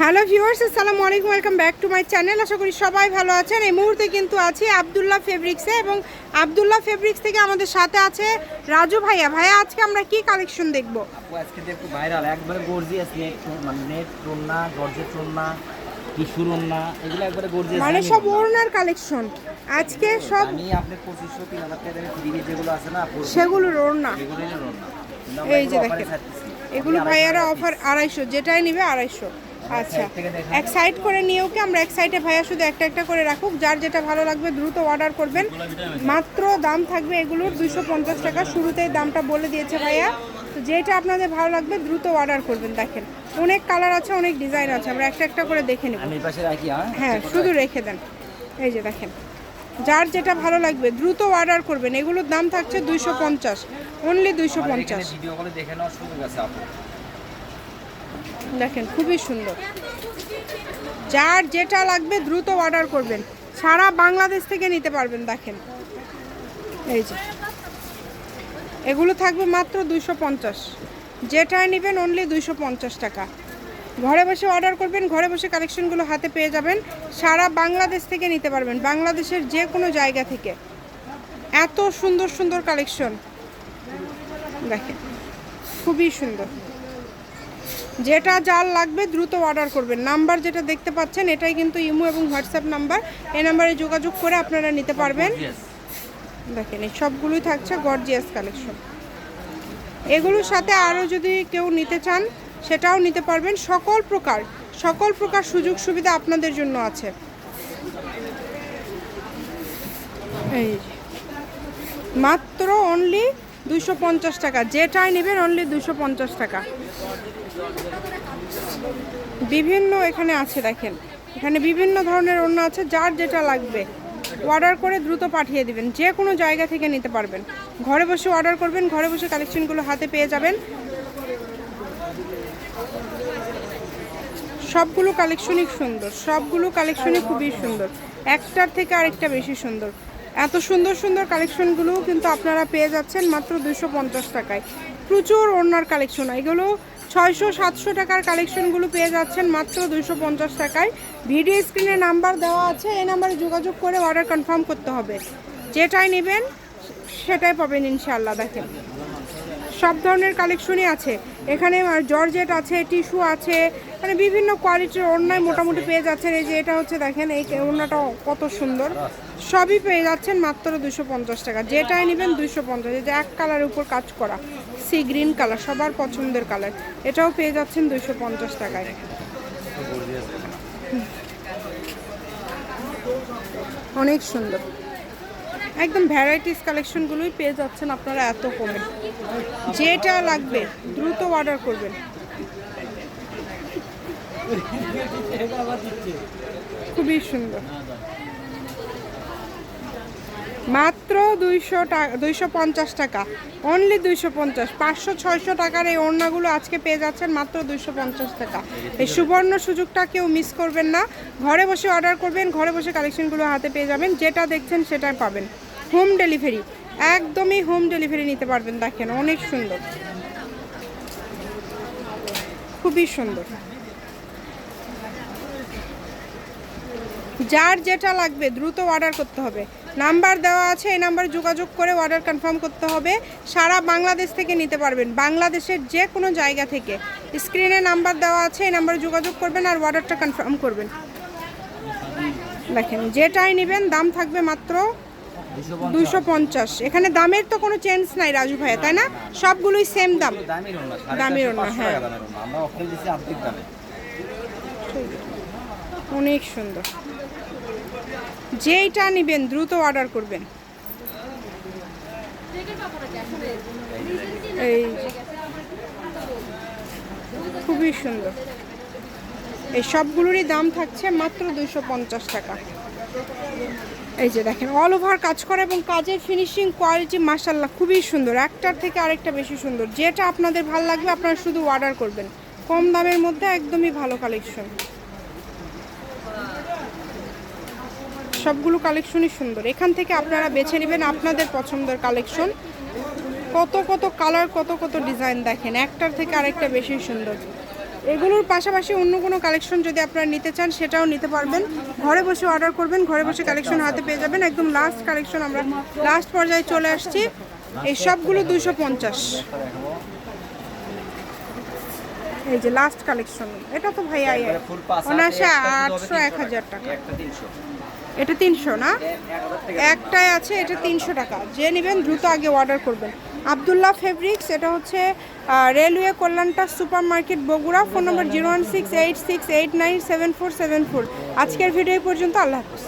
Hello viewers আসসালামু আলাইকুম welcome back to my channel. আশা করি সবাই ভালো আছেন। এই মুহূর্তে কিন্তু আছি আবদুল্লাহ ফেব্রিক্সে এবং আবদুল্লাহ ফেব্রিক্স থেকে আমাদের সাথে আছে রাজু ভাইয়া। ভাইয়া আজকে আমরা কি কালেকশন দেখব? আপু আজকে দেখো ভাইরাল একবারে গর্জিয়াস নেট মানে নেট চোন্না গর্জের চোন্না টিস্যুর ওন্না এগুলো একবারে গর্জিয়াস মানে সব ওড়নার কালেকশন আজকে সব আমি পঁচিশশো তিন হাজার টাকা দামের থ্রি যেগুলো আছে না সেগুলোর ওড়না। এগুলোই ওন্না এই যে দেখেন এগুলো ভাইয়ারা অফার আড়াইশো যেটাই নিবে আড়াইশো। আচ্ছা। এক সাইড করে নিয়েও কি আমরা এক সাইডে ভাইয়া শুধু একটা একটা করে রাখুক। যার যেটা ভালো লাগবে দ্রুত অর্ডার করবেন। মাত্র দাম থাকবে এগুলোর দুশো পঞ্চাশ টাকা। শুরুতেই দামটা বলে দিয়েছে ভাইয়া। তো যেটা আপনাদের ভালো লাগবে দ্রুত অর্ডার করবেন। দেখেন অনেক কালার আছে অনেক ডিজাইন আছে। আমরা একটা একটা করে দেখে নেব। হ্যাঁ? হ্যাঁ শুধু রেখে দেন। এই যে দেখেন যার যেটা ভালো লাগবে দ্রুত অর্ডার করবেন। এগুলোর দাম থাকছে দুইশো পঞ্চাশ। অনলি দুইশো পঞ্চাশ ভিডিও কলে দেখে নেওয়ার সুযোগ আছে আপু দেখেন, খুবই সুন্দর। যার যেটা লাগবে দ্রুত অর্ডার করবেন। সারা বাংলাদেশ থেকে নিতে পারবেন, দেখেন। এই যে। এগুলো থাকবে মাত্র দুইশো পঞ্চাশ। যেটাই নেবেন অনলি দুইশো পঞ্চাশ টাকা। ঘরে বসে অর্ডার করবেন, ঘরে বসে কালেকশনগুলো হাতে পেয়ে যাবেন। সারা বাংলাদেশ থেকে নিতে পারবেন, বাংলাদেশের যে কোনো জায়গা থেকে। এত সুন্দর সুন্দর কালেকশন দেখেন, খুবই সুন্দর। যেটা যার লাগবে দ্রুত অর্ডার করবেন। নাম্বার যেটা দেখতে পাচ্ছেন এটাই কিন্তু ইমো এবং হোয়াটসঅ্যাপ নাম্বার এই নাম্বারে যোগাযোগ করে আপনারা নিতে পারবেন। দেখেন এই সবগুলোই থাকছে গর্জিয়াস কালেকশন এগুলোর সাথে আরও যদি কেউ নিতে চান সেটাও নিতে পারবেন। সকল প্রকার সকল প্রকার সুযোগ সুবিধা আপনাদের জন্য আছে। এই মাত্র অনলি দুশো পঞ্চাশ টাকা। যেটাই নেবেন অনলি দুশো পঞ্চাশ টাকা। বিভিন্ন এখানে আছে, দেখেন। এখানে বিভিন্ন ধরনের অন্য আছে, যার যেটা লাগবে। অর্ডার করে দ্রুত পাঠিয়ে দিবেন। যে কোনো জায়গা থেকে নিতে পারবেন। ঘরে বসে অর্ডার করবেন, ঘরে বসে কালেকশনগুলো হাতে পেয়ে যাবেন। সবগুলো কালেকশনই সুন্দর। সবগুলো কালেকশনই খুবই সুন্দর। একটার থেকে আরেকটা বেশি সুন্দর। এত সুন্দর সুন্দর কালেকশনগুলো কিন্তু আপনারা পেয়ে যাচ্ছেন মাত্র দুশো পঞ্চাশ টাকায়। প্রচুর ওড়নার কালেকশন। এগুলো ছয়শো, সাতশো টাকার কালেকশনগুলো পেয়ে যাচ্ছেন মাত্র দুশো পঞ্চাশ টাকায়। ভিডিও স্ক্রিনে নাম্বার দেওয়া আছে, এই নাম্বারে যোগাযোগ করে অর্ডার কনফার্ম করতে হবে। যেটাই নেবেন, সেটাই পাবেন ইনশাআল্লাহ, দেখেন। সব ধরনের কালেকশনই আছে। এখানে জর্জেট আছে, টিস্যু আছে মানে বিভিন্ন কোয়ালিটির ওড়নায় মোটামুটি পেয়ে যাচ্ছেন। এই যে এটা হচ্ছে দেখেন, এই ওড়নাটা কত সুন্দর। সবই পেয়ে যাচ্ছেন মাত্র দুশো পঞ্চাশ টাকা। যেটাই নেবেন দুশো পঞ্চাশ। যে এক কালারের উপর কাজ করা। সি গ্রিন কালার সবার পছন্দের কালার এটাও পেয়ে যাচ্ছেন দুশো পঞ্চাশ টাকায়। অনেক সুন্দর। একদম ভ্যারাইটিস কালেকশনগুলোই পেয়ে যাচ্ছেন আপনারা এত কমে। যেটা লাগবে দ্রুত অর্ডার করবেন। খুবই সুন্দর। মাত্র দুইশো টাকা দুইশো পঞ্চাশ টাকা। অনলি দুইশো পঞ্চাশ। পাঁচশো, ছয়শো টাকার এই ওড়নাগুলো আজকে পেয়ে যাচ্ছেন মাত্র দুইশো পঞ্চাশ টাকা। এই সুবর্ণ সুযোগটা কেউ মিস করবেন না। ঘরে বসে অর্ডার করবেন, ঘরে বসে কালেকশনগুলো হাতে পেয়ে যাবেন, যেটা দেখছেন সেটাই পাবেন। হোম ডেলিভারি, একদমই হোম ডেলিভারি নিতে পারবেন, দেখেন অনেক সুন্দর। খুবই সুন্দর। যার যেটা লাগবে দ্রুত অর্ডার করতে হবে। নাম্বার দেওয়া আছে, এই নাম্বারে যোগাযোগ করে অর্ডার কনফার্ম করতে হবে। সারা বাংলাদেশ থেকে নিতে পারবেন, বাংলাদেশের যে কোনো জায়গা থেকে। স্ক্রিনে নাম্বার দেওয়া আছে, এই নাম্বারে যোগাযোগ করবেন আর অর্ডারটা কনফার্ম করবেন। দেখেন, যেটাই নেবেন, দাম থাকবে মাত্র দুইশো পঞ্চাশ। এখানে দামের তো কোনো চেঞ্জ নাই রাজু ভাইয়া তাই না? সবগুলোই সেম দাম। দামের ওন্না হ্যাঁ। অনেক সুন্দর। যেইটা নেবেন দ্রুত অর্ডার করবেন। এই খুবই সুন্দর। এই সবগুলোরই দাম থাকছে মাত্র দুইশো পঞ্চাশ টাকা। এই যে দেখেন অল ওভার কাজ করা এবং কাজের ফিনিশিং কোয়ালিটি মাসাল্লাহ খুবই সুন্দর। একটার থেকে আরেকটা বেশি সুন্দর। যেটা আপনাদের ভালো লাগবে, আপনারা শুধু অর্ডার করবেন। কম দামের মধ্যে একদমই ভালো কালেকশন সবগুলো কালেকশনই সুন্দর। এখান থেকে আপনারা বেছে নেবেন আপনাদের পছন্দের কালেকশন কত কত কালার কত কত ডিজাইন দেখেন। একটার থেকে আরেকটা বেশি সুন্দর। এগুলোর পাশাপাশি অন্য কোনো কালেকশন যদি আপনারা নিতে চান, সেটাও নিতে পারবেন। ঘরে বসে অর্ডার করবেন, ঘরে বসে কালেকশন হাতে পেয়ে যাবেন। একদম লাস্ট কালেকশন আমরা লাস্ট পর্যায়ে চলে আসছি। এই সবগুলো দুশো পঞ্চাশ। এই যে লাস্ট কালেকশন এটা তো ভাই আই হবে আটশো, এক হাজার টাকা। এটা তিনশো না? এক একটাই আছে, এটা তিনশো টাকা। যে নেবেন, দ্রুত আগে অর্ডার করবেন। আবদুল্লাহ ফেব্রিক্স, এটা হচ্ছে railway কল্যাণটা super market Bogura phone number zero one six eight six eight nine seven four seven four আজকের ভিডিও পর্যন্ত, আল্লাহ হাফিজ।